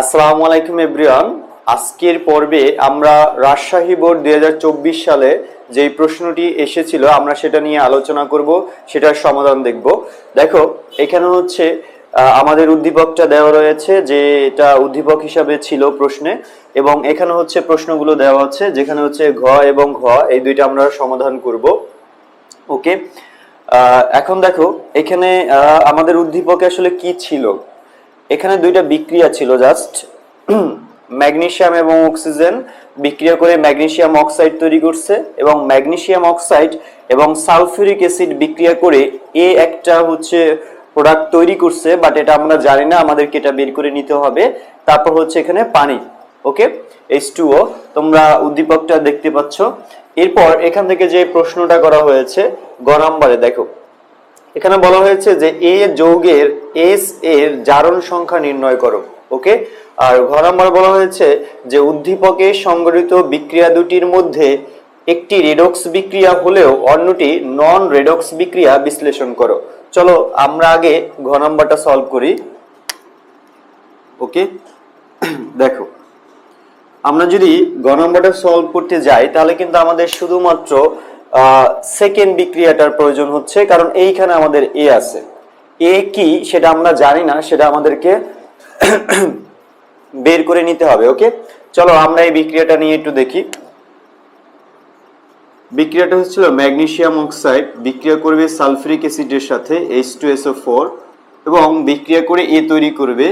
আসসালামু আলাইকুম এভরিওয়ান। আজকের পর্বে আমরা রাজশাহী বোর্ড দুই হাজার চব্বিশ সালে যেই প্রশ্নটি এসেছিল, আমরা সেটা নিয়ে আলোচনা করব, সেটার সমাধান দেখব। দেখো, এখানে হচ্ছে আমাদের উদ্দীপকটা দেওয়া রয়েছে যে এটা উদ্দীপক হিসাবে ছিল প্রশ্নে, এবং এখানে হচ্ছে প্রশ্নগুলো দেওয়া হচ্ছে যেখানে হচ্ছে ঘ এবং ঘ, এই দুইটা আমরা সমাধান করব। ওকে? এখন দেখো, এখানে আমাদের উদ্দীপকে আসলে কি ছিল? এখানে দুইটা বিক্রিয়া ছিল জাস্ট ম্যাগনেশিয়াম এবং অক্সিজেন বিক্রিয়া করে ম্যাগনেসিয়াম অক্সাইড তৈরি করছে এবং ম্যাগনেসিয়াম অক্সাইড এবং সালফিউরিক অ্যাসিড বিক্রিয়া করে এ একটা হচ্ছে প্রোডাক্ট তৈরি করছে বাট এটা আমরা জানি না, আমাদেরকে এটা বের করে নিতে হবে। তারপর হচ্ছে এখানে পানি ওকে এইচ টুও তোমরা উদ্দীপকটা দেখতে পাচ্ছ। এরপর এখান থেকে যে প্রশ্নটা করা হয়েছে, গ নম্বরে দেখো। এখানে বলা হয়েছে যে এ যৌগের এস এর জারণ সংখ্যা নির্ণয় করো, ওকে? আর ঘ নম্বর বলা হয়েছে যে উদ্দীপকে সংগঠিত বিক্রিয়া দুটির মধ্যে একটি রেডক্স বিক্রিয়া হলেও অন্যটি নন রেডক্স বিক্রিয়া বিশ্লেষণ করো। চলো আমরা আগে ঘ নম্বরটা সলভ করি। ওকে? দেখো, আমরা যদি গ নম্বরটা সলভ করতে যাই, তাহলে কিন্তু আমাদের শুধুমাত্র সেকেন্ড বিক্রিয়াটার প্রয়োজন হচ্ছে, কারণ এইখানে আমাদের এ আছে। এ কি সেটা আমরা জানি না, সেটা আমাদেরকে বের করে নিতে হবে ওকে চলো আমরা এই বিক্রিয়াটা নিয়ে একটু দেখি। বিক্রিয়াটা হচ্ছিল ম্যাগনেসিয়াম অক্সাইড, বিক্রিয়া করবে সালফিউরিক অ্যাসিডের সাথে এইচ টু এসও ফোর এবং বিক্রিয়া করে এ তৈরি করবে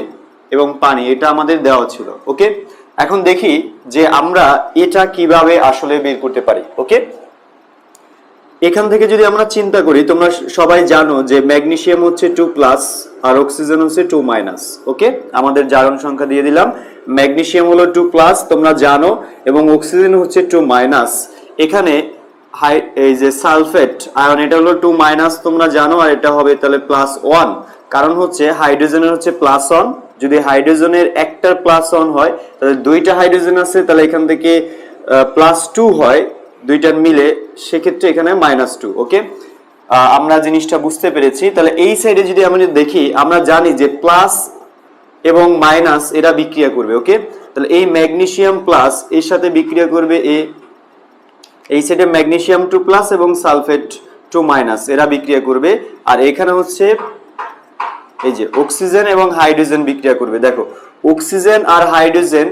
এবং পানি, এটা আমাদের দেওয়া ছিল ওকে এখন দেখি যে আমরা এটা কীভাবে আসলে বের করতে পারি ওকে এখান থেকে যদি আমরা চিন্তা করি, তোমরা সবাই জানো যে ম্যাগনেসিয়াম হচ্ছে টু প্লাস আর অক্সিজেন হচ্ছে টু মাইনাস ওকে আমাদের জারণ সংখ্যা দিয়ে দিলাম। ম্যাগনেসিয়াম হলো টু প্লাস তোমরা জানো, এবং অক্সিজেন হচ্ছে টু মাইনাস এখানে হাই, এই যে সালফেট, আয়ন, এটা হলো টু মাইনাস তোমরা জানো, আর এটা হবে তাহলে প্লাস ওয়ান কারণ হচ্ছে হাইড্রোজেনের হচ্ছে প্লাস ওয়ান যদি হাইড্রোজেনের একটার প্লাস ওয়ান হয়, তাহলে দুইটা হাইড্রোজেন আছে, তাহলে এখান থেকে প্লাস টু হয়। দুইটার মিলে, সেক্ষেত্রে এখানে মাইনাস টু ওকে আমরা জিনিসটা বুঝতে পেরেছি। তাহলে এই সাইডে যদি আমরা দেখি, আমরা জানি যে প্লাস এবং মাইনাস এরা বিক্রিয়া করবে ওকে তাহলে এই ম্যাগনেশিয়াম প্লাস এর সাথে বিক্রিয়া করবে এ। এই সাইডে ম্যাগনেশিয়াম টু প্লাস এবং সালফেট টু মাইনাস এরা বিক্রিয়া করবে। আর এখানে হচ্ছে এই যে অক্সিজেন এবং হাইড্রোজেন বিক্রিয়া করবে। দেখো অক্সিজেন আর হাইড্রোজেন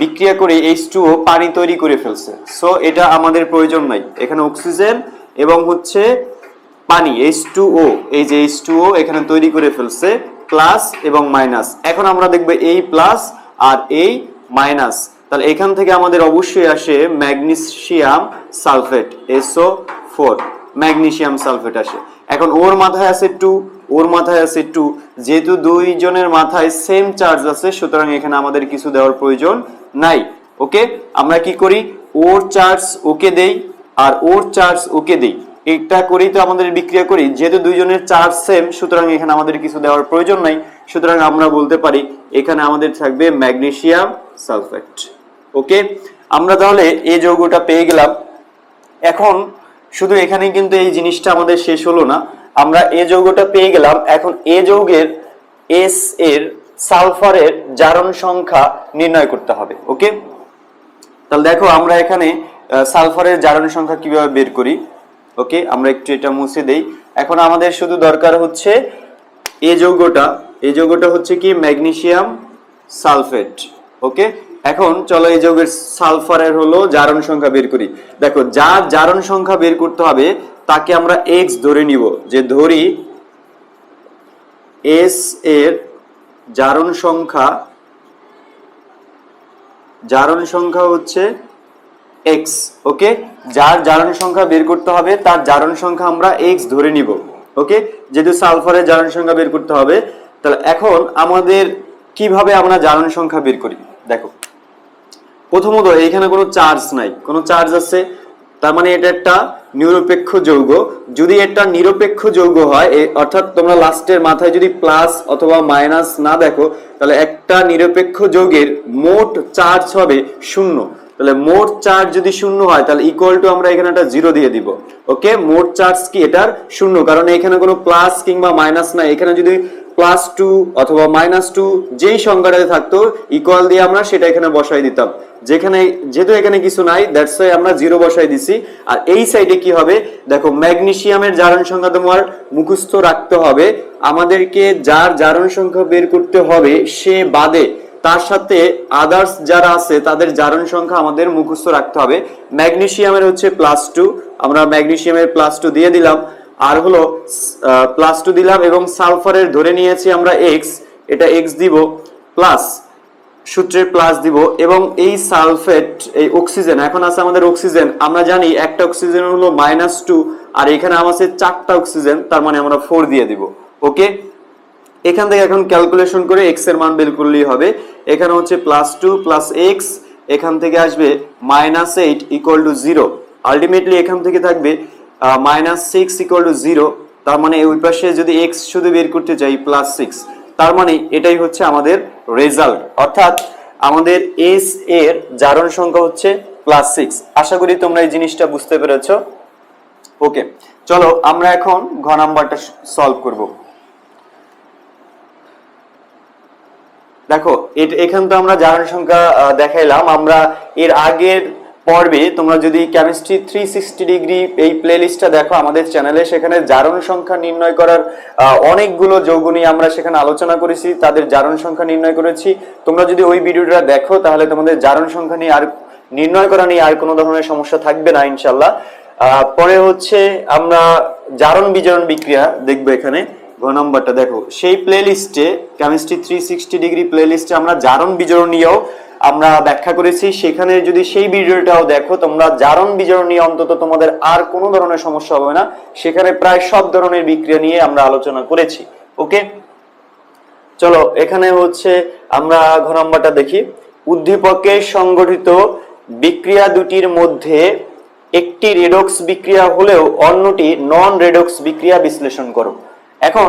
বিক্রিয়া করে এইচ টু পানি তৈরি করে ফেলছে। সো এটা আমাদের প্রয়োজন নাই। এখানে অক্সিজেন এবং হচ্ছে পানি এইচ টু ও এই যে এইচ টু ও এখানে তৈরি করে ফেলছে প্লাস এবং মাইনাস এখন আমরা দেখব এই প্লাস আর এই মাইনাস তাহলে এখান থেকে আমাদের অবশ্যই আসে magnesium sulphate SO four magnesium sulphate আসে। এখন ওর মাথায় আছে টু ওর মাথায় আছে টু যেহেতু দুইজনের মাথায় সেম চার্জ আছে, সুতরাং এখানে আমাদের কিছু দেওয়ার প্রয়োজন নাই। ওকে? আমরা কি করি? ওর চার্জ ওকে দেই, আর ওর চার্জ ওকে দেই। এটা করেই তো আমাদের বিক্রিয়া করি। যেহেতু দুইজনের চার্জ সেম সুতরাং এখানে আমাদের কিছু দেওয়ার প্রয়োজন নাই। সুতরাং আমরা বলতে পারি, এখানে আমাদের থাকবে ম্যাগনেসিয়াম সালফেট ওকে? আমরা তাহলে এই যৌগটা পেয়ে গেলাম। এখন, শুধু এখানে কিন্তু এই জিনিসটা আমাদের শেষ হলো না। আমরা এ যৌগটা পেয়ে গেলাম। এখন এ যৌগের এস এর সালফারের জারণ সংখ্যা নির্ণয় করতে হবে, ওকে? তাহলে দেখো, আমরা এখানে সালফারের জারণ সংখ্যা কীভাবে বের করি, ওকে? আমরা একটু এটা মুছে দেই। এখন আমাদের শুধু দরকার হচ্ছে এ যৌগটা এ যৌগটা হচ্ছে কি? Magnesium sulphate, okay? এখন চলো এই যৌগের সালফারের হলো জারণ সংখ্যা বের করি। দেখো, যার জারণ সংখ্যা বের করতে হবে, তাকে আমরা এক্স ধরে নিব। যে ধরি এস এর জারণ সংখ্যা জারণ সংখ্যা হচ্ছে এক্স ওকে যার জারণ সংখ্যা বের করতে হবে, তার জারণ সংখ্যা আমরা এক্স ধরে নিব ওকে যেহেতু সালফারের জারণ সংখ্যা বের করতে হবে, তাহলে এখন আমাদের কীভাবে আমরা জারণ সংখ্যা বের করি? দেখো প্রথমত এইখানে কোনো চার্জ নাই। কোনো চার্জ আছে, তার মানে এটা একটা নিরপেক্ষ যৌগ। যদি এটা নিরপেক্ষ যৌগ হয় অর্থাৎ তোমরা লাস্টের মাথায় যদি প্লাস অথবা মাইনাস না দেখো, তাহলে একটা নিরপেক্ষ যৌগের মোট চার্জ হবে শূন্য। তাহলে মোট চার্জ যদি শূন্য হয়, তাহলে ইকুয়াল টু আমরা এখানে একটা জিরো দিয়ে দিব। ওকে মোট চার্জ কি? এটার শূন্য। কারণ এখানে কোনো প্লাস কিংবা মাইনাস নাই। এখানে যদি প্লাস টু অথবা মাইনাস টু যেই সংখ্যাটাতে থাকতো ইকুয়াল দিয়ে আমরা সেটা এখানে বসাই দিতাম। যেখানে, যেহেতু এখানে কিছু নাই দ্যাটস ওয়াই আমরা জিরো বসাই দিছি। আর এই সাইডে কি হবে? দেখো ম্যাগনেসিয়ামের জারণ সংখ্যা তোমার মুখস্থ রাখতে হবে। আমাদেরকে যার জারণ সংখ্যা বের করতে হবে, সে বাদে তার সাথে আদার্স যারা আছে, তাদের জারণ সংখ্যা আমাদের মুখস্থ রাখতে হবে। ম্যাগনেসিয়ামের হচ্ছে প্লাস টু আমরা ম্যাগনেসিয়ামের প্লাস টু দিয়ে দিলাম। আর হলো প্লাস টু দিলাম এবং সালফারের ধরে নিয়েছি আমরা এক্স এটা এক্স দিব প্লাস সূত্রের প্লাস দিব এবং এই সালফেট এই অক্সিজেন এখন আছে আমাদের অক্সিজেন আমরা জানি একটা অক্সিজেন হলো মাইনাস টু আর এখানে আমাদের চারটা অক্সিজেন তার মানে আমরা ফোর দিয়ে দিব। ওকে এখান থেকে এখন ক্যালকুলেশন করে এক্সের মান বের করলেই হবে। এখানে হচ্ছে প্লাস টু প্লাস এক্স এখান থেকে আসবে minus eight equal to zero ultimately এখান থেকে থাকবে minus six equal to zero তার মানে ওই পাশে যদি এক্স শুধু বের করতে চাই প্লাস সিক্স তার মানে এটাই হচ্ছে আমাদের রেজাল্ট অর্থাৎ আমাদের এস এর জারণ সংখ্যা হচ্ছে প্লাস সিক্স আশা করি তোমরা এই জিনিসটা বুঝতে পেরেছ। ওকে, চলো আমরা এখন ঘ নাম্বারটা সলভ করব। দেখো এখান তো আমরা জারণ সংখ্যা দেখাইলাম। আমরা এর আগের পর্বে তোমরা যদি কেমিস্ট্রি থ্রি সিক্সটি ডিগ্রি এই প্লেলিস্টটা দেখো আমাদের চ্যানেলে সেখানে জারণ সংখ্যা নির্ণয় করার অনেকগুলো যৌগ নিয়ে আমরা সেখানে আলোচনা করেছি, তাদের জারণ সংখ্যা নির্ণয় করেছি। তোমরা যদি ওই ভিডিওটা দেখো, তাহলে তোমাদের জারণ সংখ্যা নিয়ে আর নির্ণয় করা নিয়ে আর কোনো ধরনের সমস্যা থাকবে না ইনশাল্লাহ পরে হচ্ছে আমরা জারণ বিজারণ বিক্রিয়া দেখব এখানে। ঘ নম্বরটা দেখো। সেই প্লে লিস্টে chemistry three sixty degree play লিস্টে আমরা জারণ বিজারণ নিয়েও আমরা ব্যাখ্যা করেছি। সেখানে যদি সেই ভিডিওটাও দেখো, তোমরা জারণ বিজারণ নিয়ে অন্তত তোমাদের আর কোনো ধরনের সমস্যা হবে না। সেখানে প্রায় সব ধরনের বিক্রিয়া নিয়ে আমরা আলোচনা করেছি। ওকে? চলো, এখানে হচ্ছে আমরা ঘ নম্বরটা দেখি। উদ্দীপকে সংগঠিত বিক্রিয়া দুটির মধ্যে একটি রেডক্স বিক্রিয়া হলেও অন্যটি নন রেডক্স বিক্রিয়া বিশ্লেষণ করো। এখন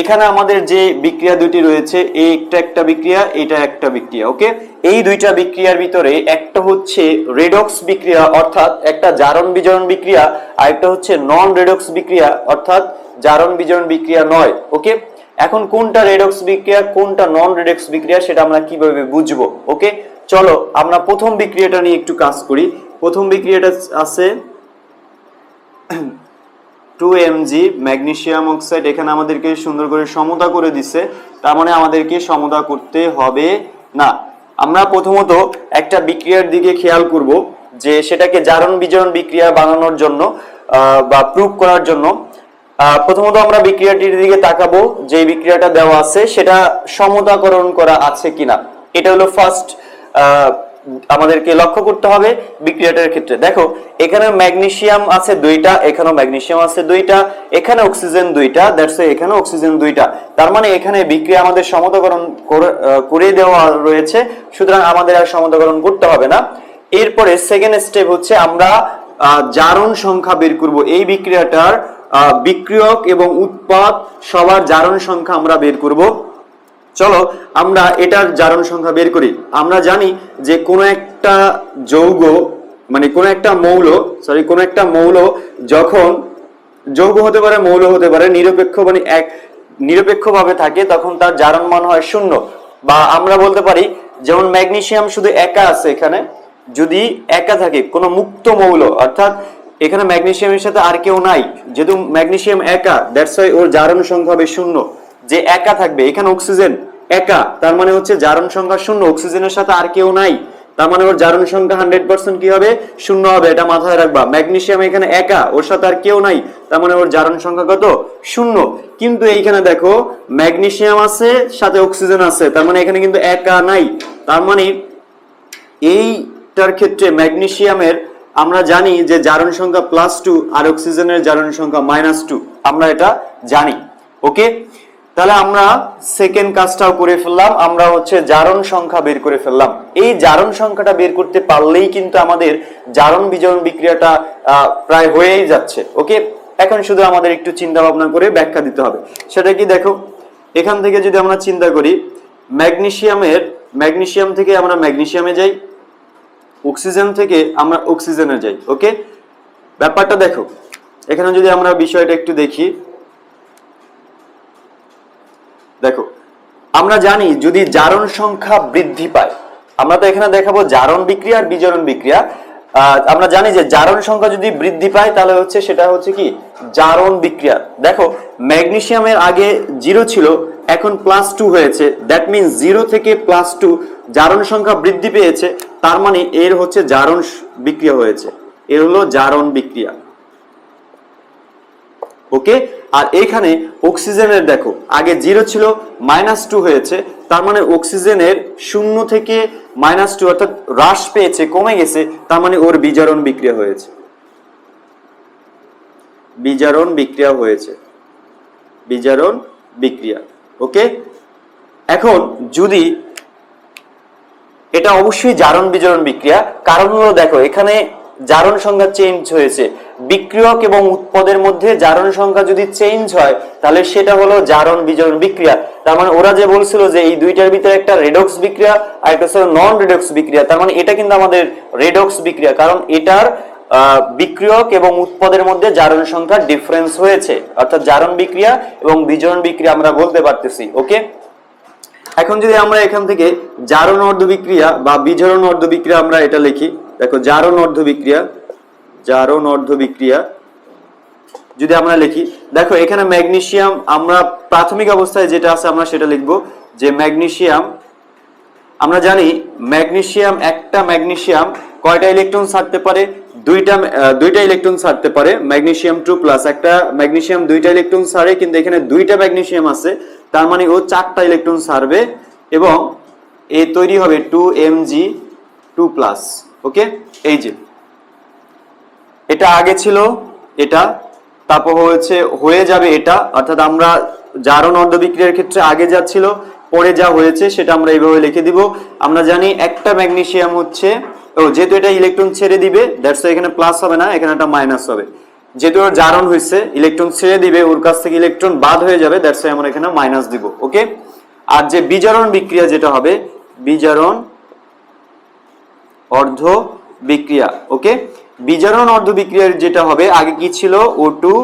এখানে আমাদের যে বিক্রিয়া দুটি রয়েছে একটা একটা বিক্রিয়া, এটা একটা বিক্রিয়া, ওকে? এই দুইটা বিক্রিয়ার ভিতরে একটা হচ্ছে রেডক্স বিক্রিয়া, অর্থাৎ একটা জারণ বিজারণ বিক্রিয়া, আর একটা হচ্ছে নন রেডক্স বিক্রিয়া, অর্থাৎ জারণ বিজারণ বিক্রিয়া নয়, ওকে? এখন কোনটা রেডক্স বিক্রিয়া, কোনটা নন রেডক্স বিক্রিয়া, সেটা আমরা কীভাবে বুঝব, ওকে? চলো, আমরা প্রথম বিক্রিয়াটা নিয়ে একটু কাজ করি। প্রথম বিক্রিয়াটা আছে টু এমজি ম্যাগনেশিয়াম অক্সাইড এখানে আমাদেরকে সুন্দর করে সমতা করে দিছে। তার মানে আমাদেরকে সমতা করতে হবে না। আমরা প্রথমত একটা বিক্রিয়ার দিকে খেয়াল করব, যে সেটাকে জারণ বিজারণ বিক্রিয়া বানানোর জন্য বা প্রুভ করার জন্য। প্রথমত আমরা বিক্রিয়াটির দিকে তাকাবো, যে বিক্রিয়াটা দেওয়া আছে, সেটা সমতাকরণ করা আছে কিনা। এটা হলো ফার্স্ট আমাদেরকে লক্ষ্য করতে হবে বিক্রিয়াটার ক্ষেত্রে। দেখো, এখানে ম্যাগনেসিয়াম আছে দুইটা, এখানেও ম্যাগনেসিয়াম আছে দুইটা, এখানে অক্সিজেন দুইটা দ্যাটস এখানে অক্সিজেন দুইটা। তার মানে এখানে বিক্রিয়া আমাদের সমতাকরণ করে- দেওয়া রয়েছে, সুতরাং আমাদের আর সমতাকরণ করতে হবে না। এরপরে সেকেন্ড স্টেপ হচ্ছে আমরা জারণ সংখ্যা বের করব। এই বিক্রিয়াটার বিক্রিয়ক এবং উৎপাদ সবার জারণ সংখ্যা আমরা বের করব। চলো আমরা এটার জারণ সংখ্যা বের করি। আমরা জানি যে কোনো একটা যৌগ মানে কোনো একটা মৌল সরি কোনো একটা মৌল যখন, যৌগ হতে পারে, মৌল হতে পারে, নিরপেক্ষ মানে এক, নিরপেক্ষভাবে থাকে, তখন তার জারণ মান হয় শূন্য। বা আমরা বলতে পারি, যেমন ম্যাগনেসিয়াম শুধু একা আছে এখানে, যদি একা থাকে, কোনো মুক্ত মৌল, অর্থাৎ এখানে ম্যাগনেসিয়ামের সাথে আর কেউ নাই, যেহেতু ম্যাগনেসিয়াম একা দ্যাটস ওয়াই ওর জারণ সংখ্যা হবে শূন্য। যে একা থাকবে, এখানে অক্সিজেন একা, তার মানে হচ্ছে জারণ সংখ্যা শূন্য অক্সিজেনের সাথে আর কেউ নাই। তার মানে ওর জারণ সংখ্যা হান্ড্রেড পার্সেন্ট কি হবে? শূন্য হবে, এটা মাথায় রাখবা। ম্যাগনেসিয়াম এখানে একা, ওর সাথে আর কেউ নাই, তার মানে ওর জারণ সংখ্যা কত? শূন্য। কিন্তু এইখানে দেখো ম্যাগনেসিয়াম আছে, সাথে অক্সিজেন আছে, তার মানে এখানে কিন্তু একা নাই। তার মানে এইটার ক্ষেত্রে ম্যাগনেসিয়ামের আমরা জানি যে জারণ সংখ্যা প্লাস টু আর অক্সিজেনের জারণ সংখ্যা মাইনাস টু আমরা এটা জানি। ওকে তাহলে আমরা সেকেন্ড কাজটাও করে ফেললাম, আমরা হচ্ছে জারণ সংখ্যা বের করে ফেললাম। এই জারণ সংখ্যাটা বের করতে পারলেই কিন্তু আমাদের জারণ বিজারণ বিক্রিয়াটা প্রায় হয়েই যাচ্ছে ওকে এখন শুধু আমাদের একটু চিন্তা ভাবনা করে ব্যাখ্যা দিতে হবে। সেটা কি দেখো, এখান থেকে যদি আমরা চিন্তা করি, ম্যাগনেশিয়ামের, ম্যাগনেশিয়াম থেকে আমরা ম্যাগনেশিয়ামে যাই, অক্সিজেন থেকে আমরা অক্সিজেনে যাই ওকে ব্যাপারটা দেখো, এখানে যদি আমরা বিষয়টা একটু দেখি দেখো, আমরা জানি যদি জারণ সংখ্যা বৃদ্ধি পায়, আমরা তো এখানে দেখাবো জারণ বিক্রিয়া আর বিজারণ বিক্রিয়া। আমরা জানি যে জারণ সংখ্যা যদি বৃদ্ধি পায়, তাহলে হচ্ছে সেটা হচ্ছে কি? জারণ বিক্রিয়া। দেখো ম্যাগনেসিয়ামের আগে জিরো ছিল, এখন প্লাস টু হয়েছে। দ্যাট মিনস জিরো থেকে প্লাস টু জারণ সংখ্যা বৃদ্ধি পেয়েছে, তার মানে এর হচ্ছে জারণ বিক্রিয়া হয়েছে। এর হলো জারণ বিক্রিয়া। ওকে আর এখানে অক্সিজেনের, দেখো, আগে জিরো ছিল, মাইনাস টু হয়েছে, তার মানে অক্সিজেনের শূন্য থেকে মাইনাস টু অর্থাৎ হ্রাস পেয়েছে, কমে গেছে, তার মানে ওর বিজারণ বিক্রিয়া হয়েছে। বিজারণ বিক্রিয়া হয়েছে। বিজারণ বিক্রিয়া, ওকে? এখন যদি এটা অবশ্যই জারণ বিজারণ বিক্রিয়া, কারণ হলো দেখো, এখানে জারণ সংখ্যা চেঞ্জ হয়েছে। বিক্রিয়ক এবং উৎপদের মধ্যে জারণ সংখ্যা যদি চেঞ্জ হয়, তাহলে সেটা হলো জারণ বিজারণ বিক্রিয়া। তার মানে ওরা যে বলছিল যে এই দুইটার ভিতরে একটা রেডক্স বিক্রিয়া আর একটা হচ্ছে নন রেডক্স বিক্রিয়া, তার মানে এটা কিন্তু আমাদের রেডক্স বিক্রিয়া, কারণ এটার বিক্রিয়ক এবং উৎপদের মধ্যে জারণ সংখ্যা ডিফারেন্স হয়েছে। অর্থাৎ জারণ বিক্রিয়া এবং বিজারণ বিক্রিয়া আমরা বলতে পারতেছি, ওকে? এখন যদি আমরা এখান থেকে জারণ অর্ধ বিক্রিয়া বা বিজারণ অর্ধ বিক্রিয়া আমরা এটা লিখি। দেখো, জারণ অর্ধ বিক্রিয়া জারণ অর্ধ বিক্রিয়া যদি আমরা লিখি, দেখো এখানে ম্যাগনেসিয়াম, আমরা প্রাথমিক অবস্থায় যেটা আছে আমরা সেটা লিখব যে ম্যাগনেসিয়াম, আমরা জানি ম্যাগনেসিয়াম একটা ম্যাগনেসিয়াম কয়টা ইলেকট্রন ছাড়তে পারে? দুইটা দুইটা ইলেকট্রন ছাড়তে পারে, ম্যাগনেসিয়াম টু প্লাস একটা ম্যাগনেসিয়াম দুইটা ইলেকট্রন ছাড়ে, কিন্তু এখানে দুইটা ম্যাগনেসিয়াম আছে, তার মানে ও চারটা ইলেকট্রন ছাড়বে এবং এ তৈরি হবে two M G two plus, okay? এই যে এটা আগে ছিল, এটা, তারপর হয়েছে, হয়ে যাবে এটা, অর্থাৎ আমরা জারণ অর্ধ বিক্রিয়ার ক্ষেত্রে আগে যা ছিল, পরে যা হয়েছে, সেটা আমরা এইভাবে লিখে দিব। আমরা জানি একটা ম্যাগনেসিয়াম হচ্ছে, ও, যেহেতু এটা ইলেকট্রন ছেড়ে দিবে দ্যাটস এখানে প্লাস হবে না, এখানে একটা মাইনাস হবে। যেহেতু ওর জারণ হয়েছে, ইলেকট্রন ছেড়ে দিবে, ওর কাছ থেকে ইলেকট্রন বাদ হয়ে যাবে দ্যাটস আমরা এখানে মাইনাস দিব ওকে আর যে বিজারণ বিক্রিয়া যেটা হবে, বিজারণ অর্ধ বিক্রিয়া ওকে বিজারণ অর্ধ বিক্রিয়ার যেটা হবে, আগে কি ছিল? O two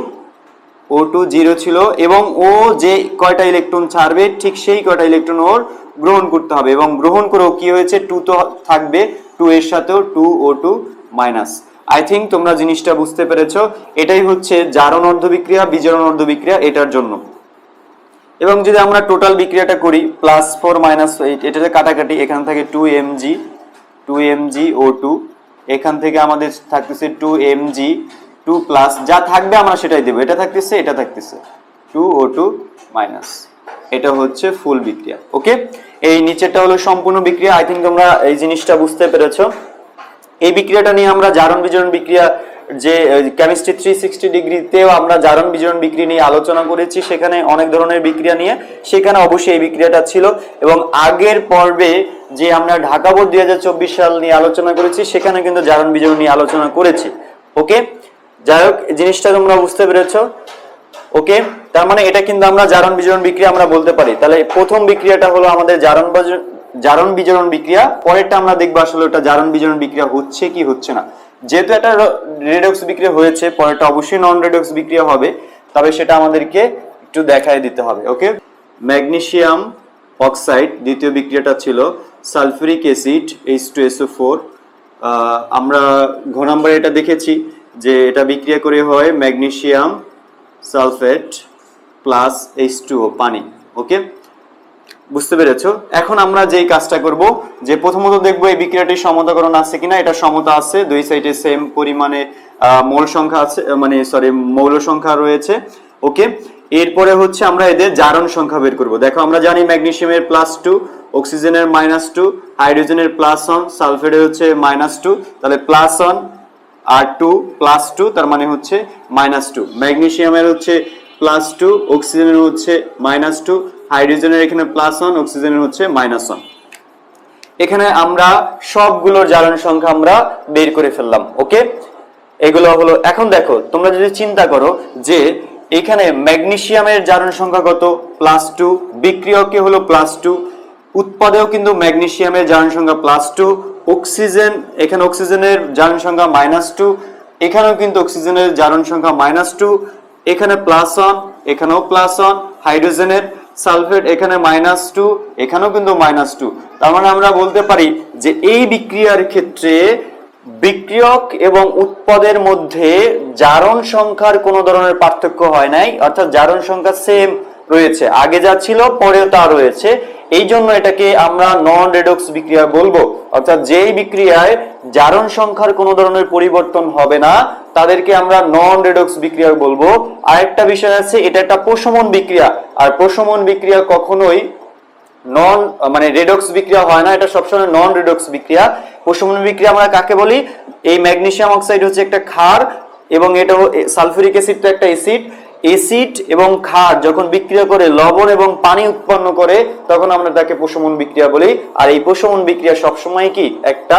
O two zero ছিল এবং ও যে কয়টা ইলেকট্রন ছাড়বে, ঠিক সেই কয়টা ইলেকট্রন ওর গ্রহণ করতে হবে এবং গ্রহণ করেও কি হয়েছে? টু তো থাকবে টু এর সাথেও two O two minus I think তোমরা জিনিসটা বুঝতে পেরেছ, এটাই হচ্ছে জারণ অর্ধ বিক্রিয়া, বিজারণ অর্ধ বিক্রিয়া, এটার জন্য। এবং যদি আমরা টোটাল বিক্রিয়াটা করি প্লাস ফোর মাইনাস এইট এটাতে কাটাকাটি, এখান থেকে two M G two M G O two এখান থেকে আমাদের থাকতেছে two M G two plus যা থাকবে আমরা সেটাই দেবো। এটা থাকতেছে এটা থাকতেছে। টু ও টু মাইনাস এটা হচ্ছে ফুল বিক্রিয়া ওকে এই নিচেরটা হলো সম্পূর্ণ বিক্রিয়া। আই থিঙ্ক তোমরা এই জিনিসটা বুঝতে পেরেছ। এই বিক্রিয়াটা নিয়ে আমরা জারণ বিজারণ বিক্রিয়া, যে কেমিস্ট্রি থ্রি সিক্সটি ডিগ্রিতেও আমরা জারণ বিজারণ বিক্রিয়া নিয়ে আলোচনা করেছি, সেখানে অনেক ধরনের বিক্রিয়া নিয়ে। সেখানে অবশ্যই এই বিক্রিয়াটা ছিল। এবং আগের পর্বে যে আমরা ঢাকা বোর্ড দুই হাজার চব্বিশ সাল নিয়ে আলোচনা করেছি, সেখানে কিন্তু জারণ বিজারণ নিয়ে আলোচনা করেছি। ওকে? যাই হোক জিনিসটা তোমরা বুঝতে পেরেছ। ওকে? তার মানে এটা কিন্তু আমরা জারণ বিজারণ বিক্রিয়া আমরা বলতে পারি। তাহলে প্রথম বিক্রিয়াটা হলো আমাদের জারণ জারণ বিজারণ বিক্রিয়া। পরেরটা আমরা দেখব আসলে ওটা জারণ বিজারণ বিক্রিয়া হচ্ছে কি হচ্ছে না। যেহেতু একটা রেডক্স বিক্রিয়া হয়েছে, পরেরটা অবশ্যই নন রেডক্স বিক্রিয়া হবে। তবে সেটা আমাদেরকে একটু দেখায় দিতে হবে, ওকে? ম্যাগনেশিয়াম অক্সাইড দ্বিতীয় বিক্রিয়াটা ছিল। Sulphuric acid H two SO four আমরা ঘ নম্বরে এটা দেখেছি যে এটা বিক্রিয়া করে হয় magnesium sulphate plus H two O পানি, ওকে? বুঝতে পেরেছ? এখন আমরা যেই কাজটা করব, যে প্রথমত দেখব এই বিক্রিয়াটির সমতাকরণ আছে কিনা, এটা সমতা আছে, দুই সাইডে সেম পরিমাণে মৌল সংখ্যা আছে মানে সরি মৌল সংখ্যা রয়েছে, ওকে? এরপরে হচ্ছে আমরা এদের জারণ সংখ্যা বের করব। দেখো, আমরা জানি ম্যাগনেশিয়ামের প্লাস টু অক্সিজেনের মাইনাস টু হাইড্রোজেনের প্লাস ওয়ান সালফেটের হচ্ছে মাইনাস টু তাহলে প্লাস ওয়ান আর টু প্লাস টু তার মানে হচ্ছে মাইনাস টু ম্যাগনেশিয়ামের হচ্ছে প্লাস টু অক্সিজেনের হচ্ছে মাইনাস টু হাইড্রোজেনের এখানে প্লাস ওয়ান অক্সিজেনের হচ্ছে মাইনাস ওয়ান এখানে আমরা সবগুলোর জারণ সংখ্যা আমরা বের করে ফেললাম, ওকে? এগুলো হলো, এখন দেখো, তোমরা যদি চিন্তা করো যে এখানে ম্যাগনেশিয়ামের জারণ সংখ্যা কত? প্লাস টু বিক্রিয়কে হলো? প্লাস টু উৎপাদেও কিন্তু ম্যাগনেসিয়ামের জারণ সংখ্যা প্লাস টু অক্সিজেন এখানে অক্সিজেনের জারণ সংখ্যা মাইনাস টু এখানেও কিন্তু অক্সিজেনের জারণ সংখ্যা মাইনাস টু এখানে প্লাস ওয়ান এখানেও প্লাস ওয়ান হাইড্রোজেনের সালফেট এখানে মাইনাস টু এখানেও কিন্তু মাইনাস টু তার মানে আমরা বলতে পারি যে এই বিক্রিয়ার ক্ষেত্রে বিক্রিয়ক এবং উৎপাদের মধ্যে জারণ সংখ্যার কোনো ধরনের পার্থক্য হয় নাই, অর্থাৎ জারণ সংখ্যা সেম রয়েছে। আগে যা ছিল, পরেও তা রয়েছে। এই জন্য এটাকে আমরা নন রেডক্স বিক্রিয়া বলব। অর্থাৎ যেই বিক্রিয়ায় জারণ সংখ্যার কোনো ধরনের পরিবর্তন হবে না, তাদেরকে আমরা নন রেডক্স বিক্রিয়া বলব। আরেকটা বিষয় আছে, এটা একটা প্রশমন বিক্রিয়া। আর প্রশমন বিক্রিয়া কখনোই নন মানে রেডক্স বিক্রিয়া হয় না, এটা সবসময় নন রেডক্স বিক্রিয়া। প্রশমন বিক্রিয়া আমরা কাকে বলি? এই ম্যাগনেসিয়াম অক্সাইড হচ্ছে একটা ক্ষার এবং এটা সালফিউরিক অ্যাসিড তো একটা অ্যাসিড। অ্যাসিড এবং ক্ষার যখন বিক্রিয়া করে লবণ এবং পানি উৎপন্ন করে, তখন আমরা তাকে প্রশমন বিক্রিয়া বলি। আর এই প্রশমন বিক্রিয়া সবসময় কি? একটা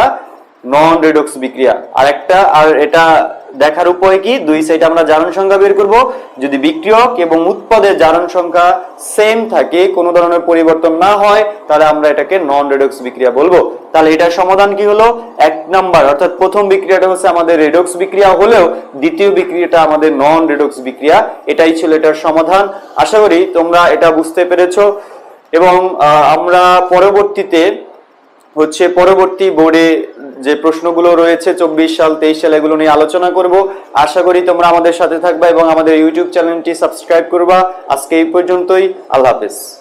নন রেডক্স বিক্রিয়া আর একটা আর এটা দেখার উপায় কি? দুই সাইডে আমরা জারণ সংখ্যা বের করব। যদি বিক্রিয়ক এবং উৎপাদের জারণ সংখ্যা সেম থাকে, কোনো ধরনের পরিবর্তন না হয়, তাহলে আমরা এটাকে নন রেডক্স বিক্রিয়া বলব। তাহলে এটার সমাধান কি হলো? এক নাম্বার, অর্থাৎ প্রথম বিক্রিয়াটা হচ্ছে আমাদের রেডক্স বিক্রিয়া হলেও দ্বিতীয় বিক্রিয়াটা আমাদের নন রেডক্স বিক্রিয়া এটাই ছিল এটার সমাধান। আশা করি তোমরা এটা বুঝতে পেরেছ। এবং আমরা পরবর্তীতে হচ্ছে পরবর্তী বোর্ডে যে প্রশ্নগুলো রয়েছে, চব্বিশ সাল, তেইশ সাল, এগুলো নিয়ে আলোচনা করব। আশা করি তোমরা আমাদের সাথে থাকবা এবং আমাদের ইউটিউব চ্যানেলটি সাবস্ক্রাইব করবা। আজকে এই পর্যন্তই। আল্লাহ হাফেজ।